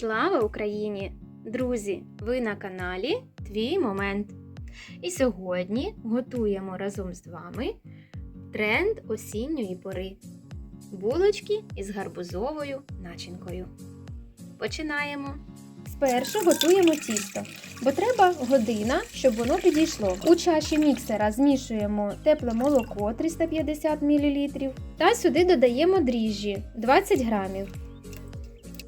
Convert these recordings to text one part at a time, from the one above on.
Слава Україні! Друзі! Ви на каналі Твій Момент. І сьогодні готуємо разом з вами тренд осінньої пори. Булочки із гарбузовою начинкою. Починаємо. Спершу готуємо тісто, бо треба година, щоб воно підійшло. У чаші міксера змішуємо тепле молоко 350 мл та сюди додаємо дріжджі 20 грамів.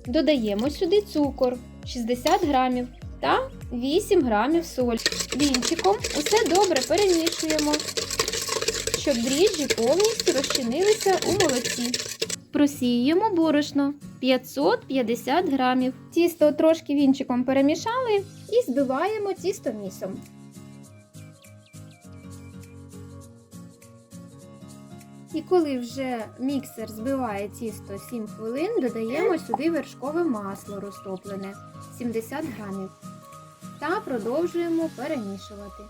Додаємо сюди цукор 60 грамів та 8 грамів солі. Вінчиком усе добре перемішуємо, щоб дріжджі повністю розчинилися у молоці. Просіюємо борошно 550 грамів. Тісто трошки вінчиком перемішали і збиваємо тісто місом. І коли вже міксер збиває тісто 7 хвилин, додаємо сюди вершкове масло розтоплене 70 грамів та продовжуємо перемішувати.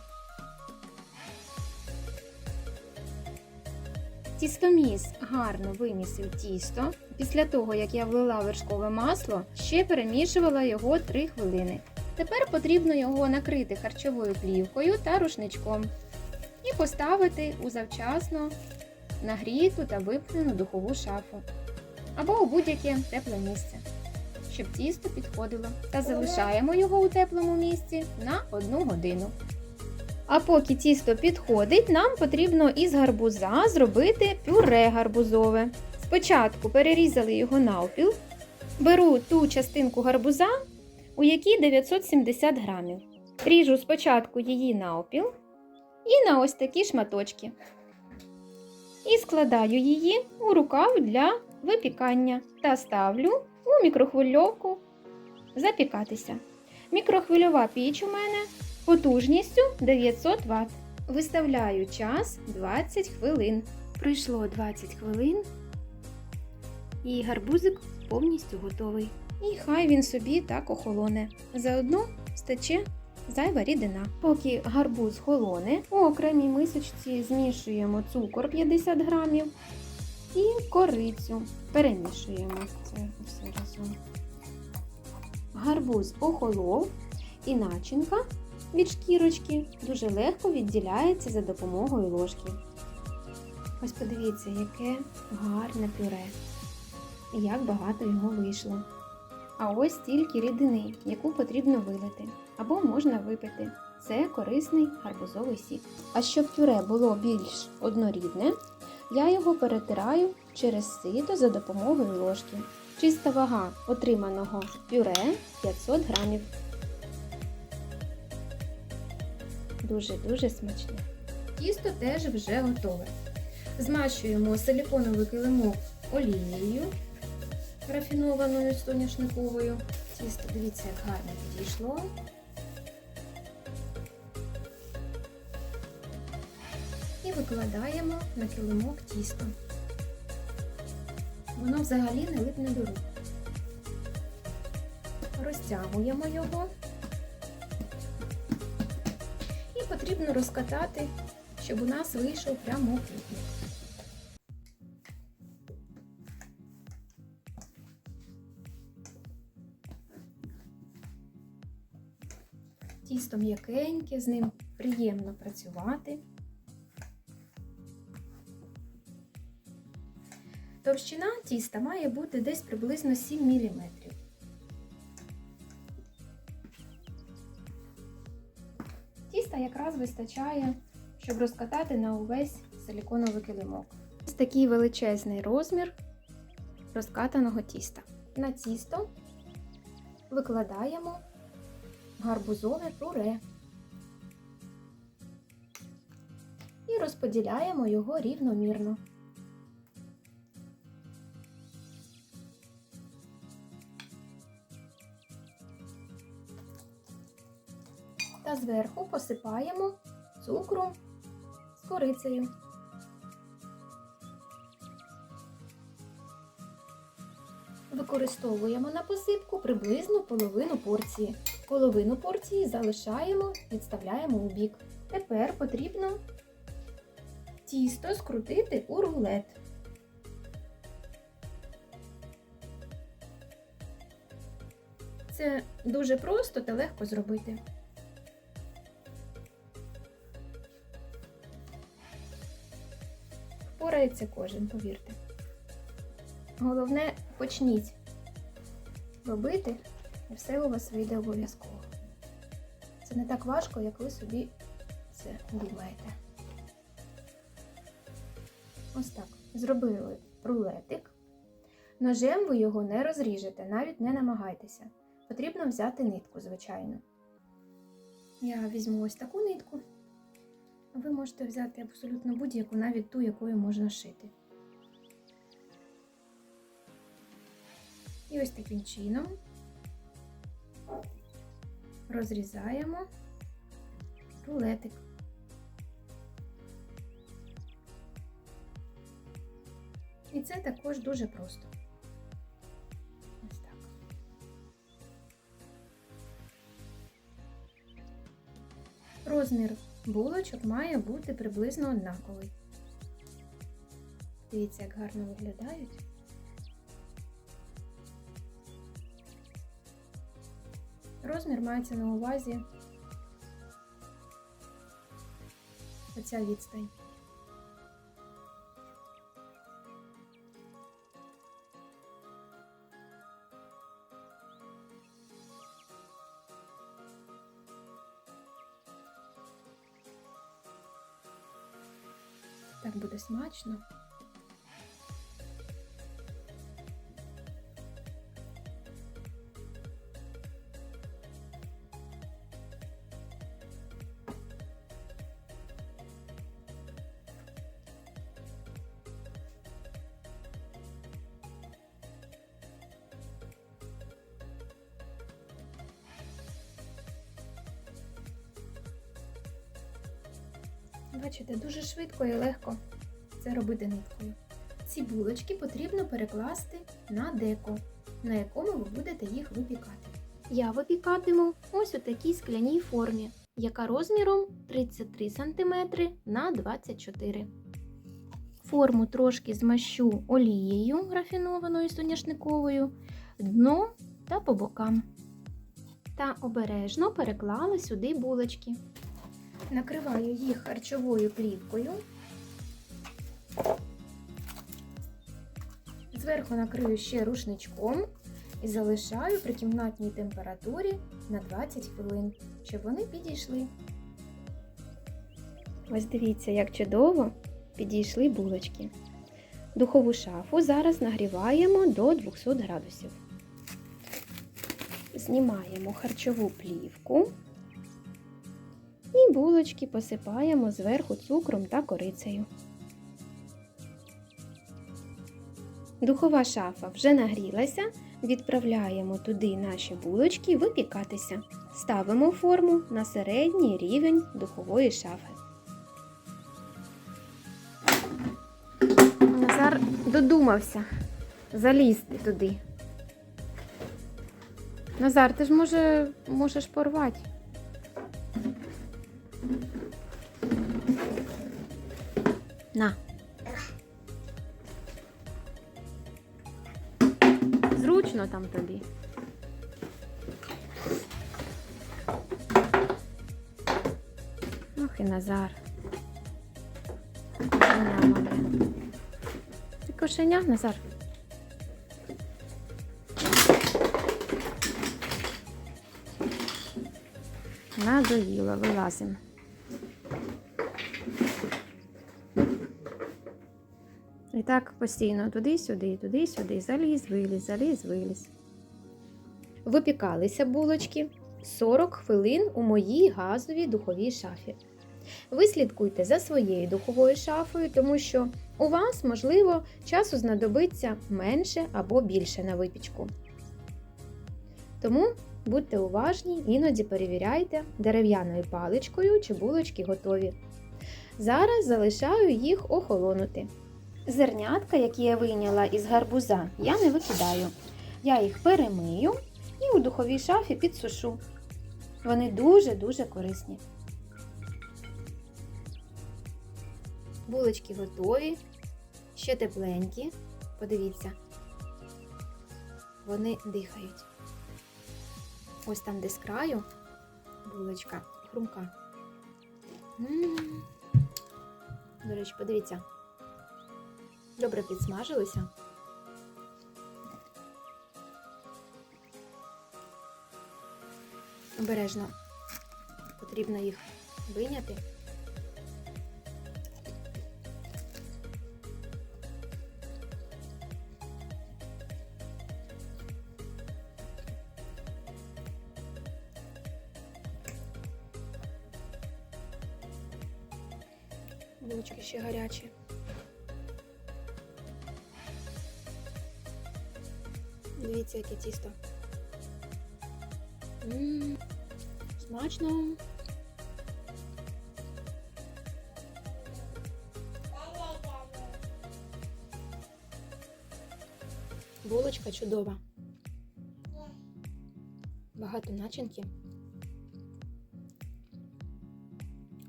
Тістоміс гарно вимісив тісто. Після того, як я влила вершкове масло, ще перемішувала його 3 хвилини. Тепер потрібно його накрити харчовою плівкою та рушничком і поставити у завчасно нагріту та випнену духову шафу або у будь-яке тепле місце, щоб тісто підходило. Та залишаємо його у теплому місці на 1 годину. А поки тісто підходить, нам потрібно із гарбуза зробити пюре гарбузове. Спочатку перерізали його навпіл. Беру ту частинку гарбуза, у якій 970 грамів. Ріжу спочатку її навпіл і на ось такі шматочки. І складаю її у рукав для випікання та ставлю у мікрохвильовку запікатися. Мікрохвильова піч у мене потужністю 900 Вт. Виставляю час 20 хвилин. Пройшло 20 хвилин, і гарбузик повністю готовий. І хай він собі так охолоне. Заодно стече зайва рідина. Поки гарбуз холоне, у окремій мисочці змішуємо цукор 50 грамів і корицю. Перемішуємо це все разом. Гарбуз охолов і начинка від шкірочки дуже легко відділяється за допомогою ложки. Ось подивіться, яке гарне пюре. І як багато його вийшло. А ось стільки рідини, яку потрібно вилити, або можна випити. Це корисний гарбузовий сік. А щоб пюре було більш однорідне, я його перетираю через сито за допомогою ложки. Чиста вага отриманого пюре 500 грамів. Дуже-дуже смачне. Тісто теж вже готове. Змащуємо силіконовий килимок олією рафінованою соняшниковою. Тісто, дивіться, як гарно підійшло. Викладаємо на килимок тісто. Воно взагалі не липне до рук. Розтягуємо його і потрібно розкатати, щоб у нас вийшов прямокутник. Тісто м'якеньке, з ним приємно працювати. Товщина тіста має бути десь приблизно 7 мм. Тіста якраз вистачає, щоб розкатати на увесь силіконовий килимок. Ось такий величезний розмір розкатаного тіста. На тісто викладаємо гарбузове пюре і розподіляємо його рівномірно. Та зверху посипаємо цукром з корицею. Використовуємо на посипку приблизно половину порції. Половину порції залишаємо, відставляємо у бік. Тепер потрібно тісто скрутити у рулет. Це дуже просто та легко зробити. Впорається кожен, повірте. Головне, почніть робити, і все у вас вийде обов'язково. Це не так важко, як ви собі це думаєте. Ось так. Зробили рулетик. Ножем ви його не розріжете, навіть не намагайтеся. Потрібно взяти нитку, звичайно. Я візьму ось таку нитку. Ви можете взяти абсолютно будь-яку, навіть ту, якою можна шити. І ось таким чином розрізаємо рулетик. І це також дуже просто. Розмір булочок має бути приблизно однаковий. Дивіться, як гарно виглядають. Розмір мається на увазі оця відстань. Так буде смачно. Бачите, дуже швидко і легко це робити ниткою. Ці булочки потрібно перекласти на деко, на якому ви будете їх випікати. Я випікатиму ось у такій скляній формі, яка розміром 33 см на 24 Форму трошки змащу олією рафінованою соняшниковою, дно та по бокам. Та обережно переклала сюди булочки. Накриваю їх харчовою плівкою. Зверху накрию ще рушничком і залишаю при кімнатній температурі на 20 хвилин, щоб вони підійшли. Ось дивіться, як чудово підійшли булочки. Духову шафу зараз нагріваємо до 200 градусів. Знімаємо харчову плівку. І булочки посипаємо зверху цукром та корицею. Духова шафа вже нагрілася, відправляємо туди наші булочки випікатися. Ставимо форму на середній рівень духової шафи. Назар додумався залізти туди. Назар, ти ж може можеш порвати. Там тобі. Ох і Назар. Кошеня мале. Ти кошеня, Назар? Надоїло, вилазимо. І так постійно туди-сюди, туди-сюди, заліз, виліз, заліз, виліз. Випікалися булочки 40 хвилин у моїй газовій духовій шафі. Ви слідкуйте за своєю духовою шафою, тому що у вас, можливо, часу знадобиться менше або більше на випічку. Тому будьте уважні, іноді перевіряйте дерев'яною паличкою, чи булочки готові. Зараз залишаю їх охолонути. Зернятка, які я вийняла із гарбуза, я не викидаю. Я їх перемию і у духовій шафі підсушу. Вони дуже-дуже корисні. Булочки готові, ще тепленькі. Подивіться, вони дихають. ось там, де з краю булочка хрумка. М. До речі, подивіться. Добре підсмажилися. Обережно потрібно їх вийняти. Булочки ще гарячі. Дивіться, яке тісто. М, Смачно. Булочка чудова. Багато начинки.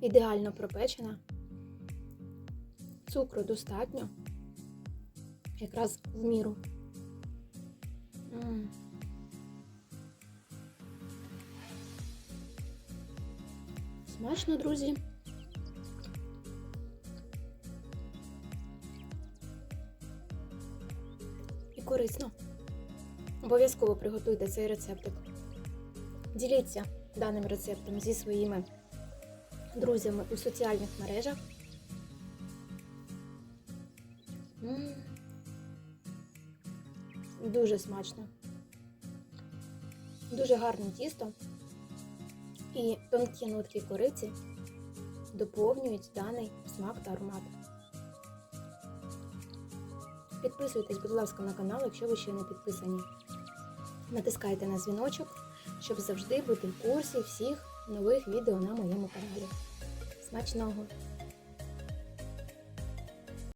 Ідеально пропечена. Цукру достатньо. Якраз в міру. М. Смачно, друзі. І корисно. Обов'язково приготуйте цей рецептик. Діліться даним рецептом зі своїми друзями у соціальних мережах. Дуже смачно. Дуже гарне тісто. І тонкі нотки кориці доповнюють даний смак та аромат. Підписуйтесь, будь ласка, на канал, якщо ви ще не підписані. Натискайте на дзвіночок, щоб завжди бути в курсі всіх нових відео на моєму каналі. Смачного!